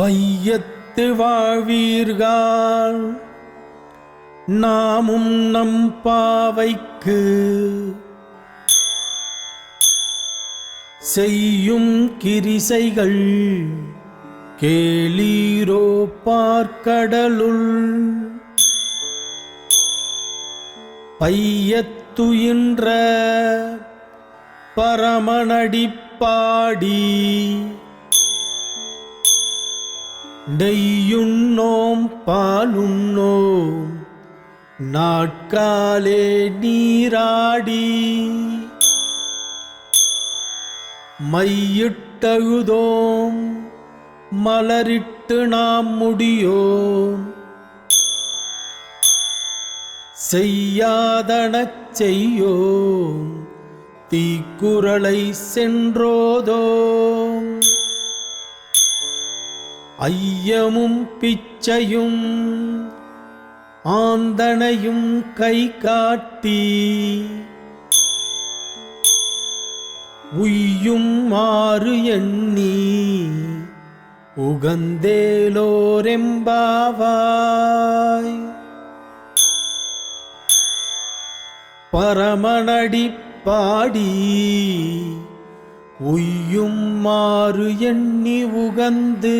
வையத்து வாழ்வீர்கள். நாமும் நம் பாவைக்கு செய்யும் கிரிசைகள் கேளீரோ பார்க்கடலுள். பையத்துயின்ற பரமனடிப்பாடி நெய்யுண்ணோம் பாலுண்ணோம் நாட்காலே நீராடி. மையிட்டழுதோம் மலரிட்டு நாம் முடியோம். செய்யாதனச் செய்யோம் தீக்குறளை சென்றோதோம். ஐயமும் பிச்சையும் ஆந்தனையும் கை காட்டி உய்யும் மாறு எண்ணி உகந்தேலோரெம்பாவாய். பரமனடி பாடி உய்யும் மாறு எண்ணி உகந்து